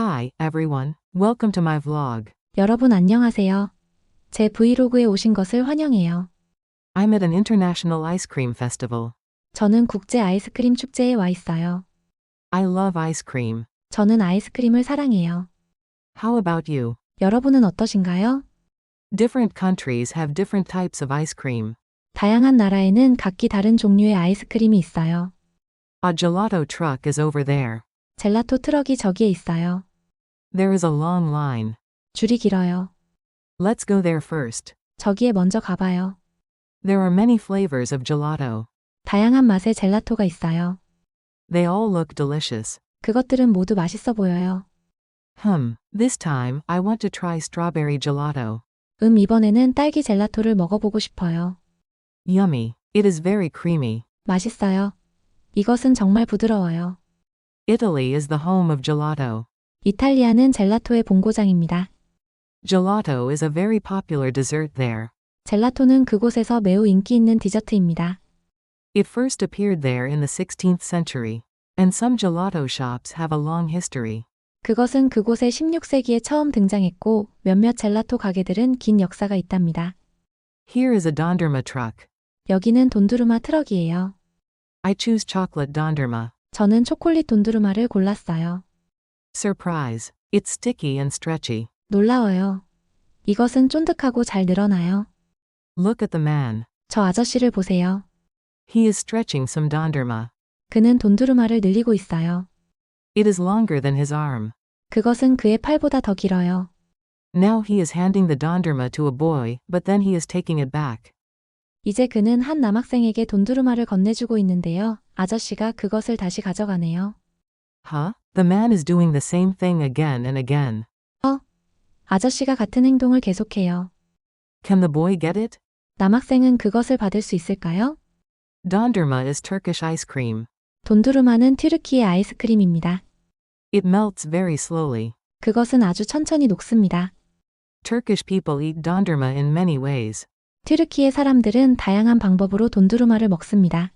Hi, everyone. Welcome to my vlog. 여러분 안녕하세요. 제 브이로그에 오신 것을 환영해요. I'm at an international ice cream festival. 저는 국제 아이스크림 축제에 와 있어요. I love ice cream. 저는 아이스크림을 사랑해요. How about you? 여러분은 어떠신가요? Different countries have different types of ice cream. 다양한 나라에는 각기 다른 종류의 아이스크림이 있어요. A gelato truck is over there. 젤라토 트럭이 저기에 있어요. There is a long line. 줄이 길어요. Let's go there first. 저기에 먼저 가봐요. There are many flavors of gelato. 다양한 맛의 젤라토가 있어요. They all look delicious. 그것들은 모두 맛있어 보여요. Hmm, this time, I want to try strawberry gelato. 음, 이번에는 딸기 젤라토를 먹어보고 싶어요. Yummy. It is very creamy. 맛있어요. 이것은 정말 부드러워요. Italy is the home of gelato. 이탈리아는 젤라토의 본고장입니다. Gelato is a very popular dessert there. 젤라토는 그곳에서 매우 인기 있는 디저트입니다. It first appeared there in the 16th century, and some gelato shops have a long history. 그것은 그곳에 16세기에 처음 등장했고 몇몇 젤라토 가게들은 긴 역사가 있답니다. Here is a Donderma truck. 여기는 돈두르마 트럭이에요. I choose chocolate Donderma. 저는 초콜릿 돈두르마를 골랐어요. Surprise. It's sticky and stretchy. 놀라워요. 이것은 쫀득하고 잘 늘어나요. Look at the man. 저 아저씨를 보세요. He is stretching some Donderma. 그는 돈두르마를 늘리고 있어요. It is longer than his arm. 그것은 그의 팔보다 더 길어요. Now he is handing the Donderma to a boy, but then he is taking it back. 이제 그는 한 남학생에게 돈두르마를 건네주고 있는데요. 아저씨가 그것을 다시 가져가네요. Huh? The man is doing the same thing again and again. 아저씨가 같은 행동을 계속해요. Can the boy get it? 남학생은 그것을 받을 수 있을까요? Donderma is Turkish ice cream. 돈두르마는 튀르키의 아이스크림입니다. It melts very slowly. 그것은 아주 천천히 녹습니다. Turkish people eat Donderma in many ways. 튀르키의 사람들은 다양한 방법으로 돈두르마를 먹습니다.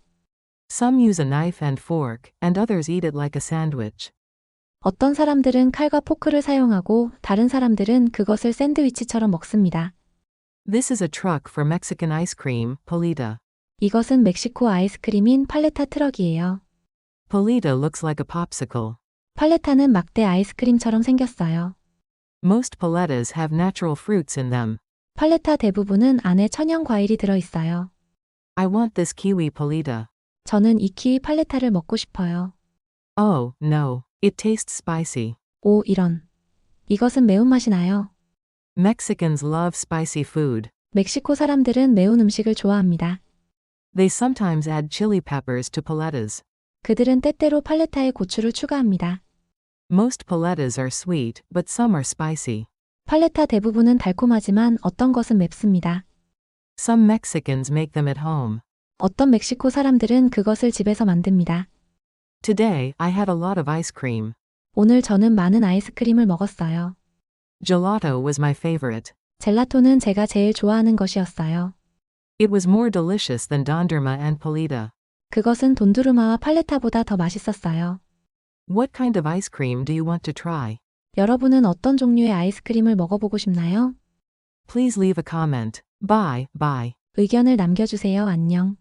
Some use a knife and fork, and others eat it like a sandwich. 어떤 사람들은 칼과 포크를 사용하고 다른 사람들은 그것을 샌드위치처럼 먹습니다. This is a truck for Mexican ice cream, Polita. 이것은 멕시코 아이스크림인 팔레타 트럭이에요. Polita looks like a popsicle. 팔레타는 막대 아이스크림처럼 생겼어요. Most paletas have natural fruits in them. 팔레타 대부분은 안에 천연 과일이 들어 있어요. I want this kiwi polita. 저는 이 키위 팔레타를 먹고 싶어요. Oh, no. It tastes spicy. 오, 이런. 이것은 매운맛이 나요. Mexicans love spicy food. 멕시코 사람들은 매운 음식을 좋아합니다. They sometimes add chili peppers to paletas. 그들은 때때로 팔레타에 고추를 추가합니다. Most paletas are sweet, but some are spicy. 팔레타 대부분은 달콤하지만 어떤 것은 맵습니다. Some Mexicans make them at home. 어떤 멕시코 사람들은 그것을 집에서 만듭니다. Today, I had a lot of ice cream. 오늘 저는 많은 아이스크림을 먹었어요. Gelato was my favorite. 젤라토는 제가 제일 좋아하는 것이었어요. It was more delicious than Donderma and Polita. 그것은 돈두르마와 팔레타보다 더 맛있었어요. What kind of ice cream do you want to try? 여러분은 어떤 종류의 아이스크림을 먹어보고 싶나요? Please leave a comment. Bye, bye. 의견을 남겨주세요. 안녕.